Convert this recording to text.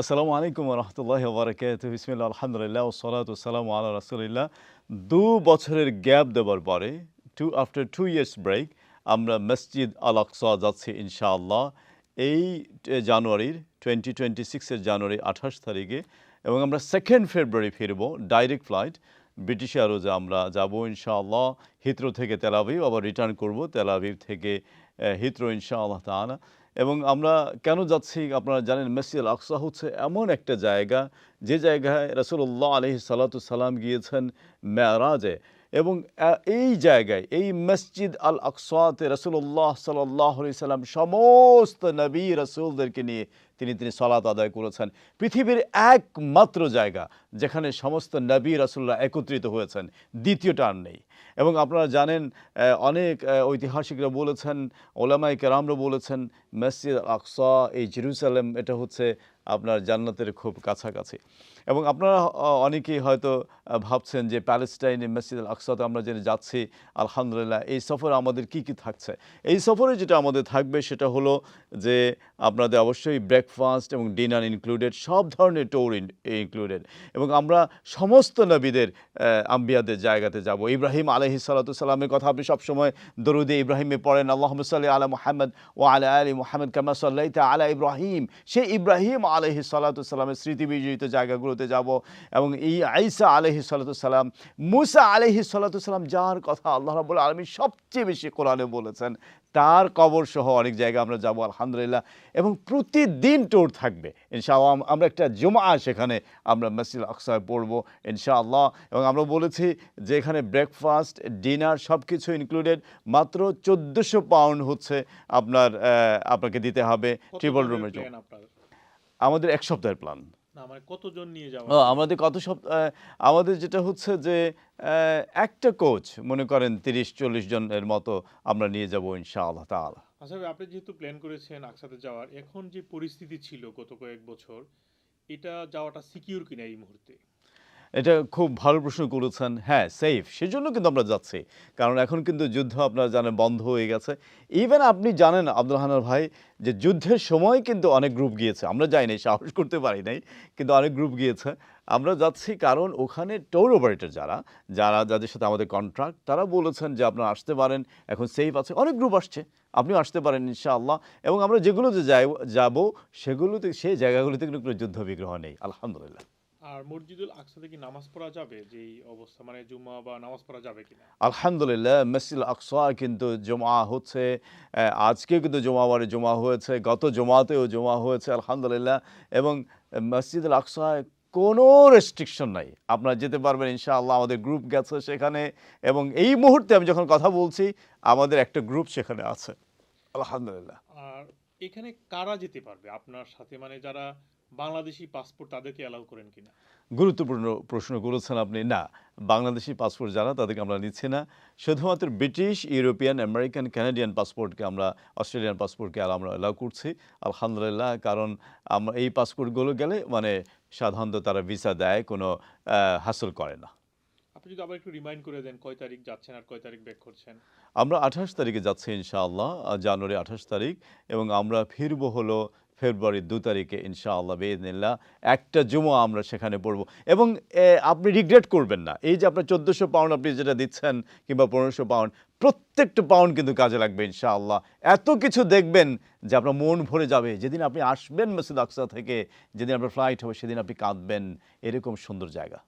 আসসালামু আলাইকুম রহমতুল্লাহ বরকাত বিসমিল্লা আলহামদুলিল্লাহ ওসলাত সালাম আল্লাহ রাসুলিল্লাহ। দু বছরের গ্যাপ দেওয়ার পরে, two after two years break আমরা মসজিদ আল আকসা যাচ্ছি ইনশাআল্লাহ। এই জানুয়ারির টোয়েন্টি টোয়েন্টি সিক্সের জানুয়ারি আঠাশ তারিখে এবং আমরা সেকেন্ড ফেব্রুয়ারি ফিরব ডাইরেক্ট ফ্লাইট ব্রিটিশ এয়ারোজে আমরা যাব ইনশাআল্লাহ, হিত্রো থেকে তেলাভিভ আবার রিটার্ন করব তেলাভিভ থেকে হিত্রো ইনশাআল্লাহ তাআলা। এবং আমরা কেন যাচ্ছি, আপনারা জানেন মসজিদ আল আকসা হচ্ছে এমন একটা জায়গা, যে জায়গায় রসুল্লাহ আলহি সালাম গিয়েছেন মেয়ারাজে এবং এই জায়গায়, এই মসজিদ আল আকসাতে রসুল্লাহ সাল্লাহ সাল্লাম সমস্ত নবী রসুলদেরকে নিয়ে তিনি তিনি সলাত আদায় করেছেন। পৃথিবীর একমাত্র জায়গা যেখানে সমস্ত নবী রাসুল্লাহ একত্রিত হয়েছেন, দ্বিতীয়টা আর নেই। এবং আপনারা জানেন অনেক ঐতিহাসিকরা বলেছেন ওলামাই কেরামরা বলেছেন, মসজিদ আকসা এই জেরুসালেম, এটা হচ্ছে আপনার জান্নাতের খুব কাছাকাছি। এবং আপনারা অনেকেই হয়তো ভাবছেন যে প্যালেস্টাইনে মসজিদ আল আকসাতে আমরা যে যাচ্ছি, আলহামদুলিল্লাহ, এই সফরে আমাদের কি কি থাকছে? এই সফরে যেটা আমাদের থাকবে সেটা হলো যে আপনাদের অবশ্যই ব্রেকফাস্ট এবং ডিনার ইনক্লুডেড সব ধরনের টোর ইনক্লুডেড এবং আমরা সমস্ত নবীদের আম্বিয়াদের জায়গাতে যাব। ইব্রাহিম আলহি সালাতামের কথা আপনি সবসময় দরুদে ইব্রাহিমে পড়েন আল্লাহ সাল্লি আলা মোহাম্মদ ও আলা আলী মোহাম্মদ কামা সাল্লাহ আলা ইব্রাহিম। সে ইব্রাহিম আলহি সাল্লাতামের স্মৃতি বিজড়িত জায়গাগুলোতে যাব এবং এই আইসা আলহি সাল্লাতাম মুসা আলহি সাল্লাতাম যার কথা আল্লাহ রাবুল আলমী সবচেয়ে বেশি কোরআনে বলেছেন। তার কবর সহ অনেক জায়গা আমরা যাব আলহামদুলিল্লাহ। এবং প্রতিদিন টোর থাকবে। ইনশাআল্লাহ আমরা একটা জমা সেখানে আমরা মসজিদ আকসায় পড়ব ইনশাআল্লাহ। এবং আমরা বলেছি যে এখানে ব্রেকফাস্ট ডিনার সব কিছু ইনক্লুডেড মাত্র চোদ্দোশো পাউন্ড হচ্ছে আপনার আপনাকে দিতে হবে ট্রিপল রুমের জন্য। আমাদের এক সপ্তাহের প্ল্যান না মানে কতজন নিয়ে যাওয়া? আমাদের কত সপ্তাহ আমাদের যেটা হচ্ছে যে একটা কোচ মনে করেন তিরিশ চল্লিশ জনের মতো আমরা নিয়ে যাব ইনশাআল্লাহ তাআলা। আচ্ছা আপনি যেহেতু প্ল্যান করেছেন একসাথে যাওয়ার এখন যে পরিস্থিতি ছিল গত কয়েক বছর এটা যাওয়াটা সিকিউর কিনা এই মুহূর্তে? এটা খুব ভালো প্রশ্ন করেছেন। হ্যাঁ সেফ সেজন্য কিন্তু আমরা যাচ্ছি। কারণ এখন কিন্তু যুদ্ধ আপনারা জানেন বন্ধ হয়ে গেছে। ইভেন আপনি জানেন আব্দুল হানার ভাই, যে যুদ্ধের সময় কিন্তু অনেক গ্রুপ গিয়েছে। আমরা যাই নাই, সাহস করতে পারি নাই, কিন্তু অনেক গ্রুপ গিয়েছে। আমরা যাচ্ছি কারণ ওখানে টোর অপারেটর যারা যারা, যাদের সাথে আমাদের কন্ট্রাক্ট তারা বলেছেন যে আপনারা আসতে পারেন, এখন সেফ আছে। অনেক গ্রুপ আসছে, আপনিও আসতে পারেন ইনশাআল্লাহ। এবং আমরা যেগুলোতে যাই, যাব, সেগুলোতে, সেই জায়গাগুলোতে কিন্তু কোনো যুদ্ধ বিগ্রহ নেই। আলহামদুলিল্লাহ। আর মসজিদুল আকসাতে কি নামাজ পড়া যাবে? যে অবস্থা মানে জুম্মা বা নামাজ পড়া যাবে কিনা? আলহামদুলিল্লাহ মসজিদ আকসা কিন্তু জমা হচ্ছে আহ, আজকেও কিন্তু জমাবারে জমা হয়েছে গত জমাতেও জমা হয়েছে আলহামদুলিল্লাহ। এবং মসজিদুল আকসায় কোনো রেস্ট্রিকশন নাই। আপনারা যেতে পারবেন ইনশাআল্লাহ আমাদের গ্রুপ গেছে সেখানে। এবং এই মুহূর্তে আমি যখন কথা বলছি আমাদের একটা গ্রুপ সেখানে আছে। আলহামদুলিল্লাহ। আর এখানে কারা যেতে পারবে? আপনার সাথে মানে যারা বাংলাদেশি পাসপোর্ট তাদেরকে অ্যালাউ করেন কিনা? গুরুত্বপূর্ণ প্রশ্ন করেছেন আপনি না বাংলাদেশি পাসপোর্ট যারা তাদেরকে আমরা নিচ্ছি না। শুধুমাত্র ব্রিটিশ ইউরোপিয়ান আমেরিকান ক্যানাডিয়ান পাসপোর্টকে আমরা অস্ট্রেলিয়ান পাসপোর্টকে আমরা অ্যালাউ করছি। আলহামদুলিল্লাহ কারণ আমরা এই পাসপোর্টগুলো গেলে মানে সাধারণত তারা ভিসা দেয় কোনো হাসল করে না। আপনি যদি আবার একটু রিমাইন্ড করে দেন কয় তারিখ যাচ্ছেন আর কয় তারিখ ব্যাক করছেন? আমরা আঠাশ তারিখে যাচ্ছি ইনশাআল্লাহ জানুয়ারি আঠাশ তারিখ এবং আমরা ফিরব হলো ফেব্রুয়ারির দু তারিখে, ইনশাআল্লাহ বেদিনিল্লাহ একটা জুমা আমরা সেখানে পড়ব। এবং আপনি রিগ্রেট করবেন না। এই যে আপনার চোদ্দোশো পাউন্ড আপনি যেটা দিচ্ছেন, কিংবা পনেরোশো পাউন্ড প্রত্যেকটা পাউন্ড কিন্তু কাজে লাগবে, ইনশাআল্লাহ। এত কিছু দেখবেন যে আপনার মন ভরে যাবে। যেদিন আপনি আসবেন মসজিদ আকসা থেকে, যেদিন আপনার ফ্লাইট হবে, সেদিন আপনি কাঁদবেন। এরকম সুন্দর জায়গা।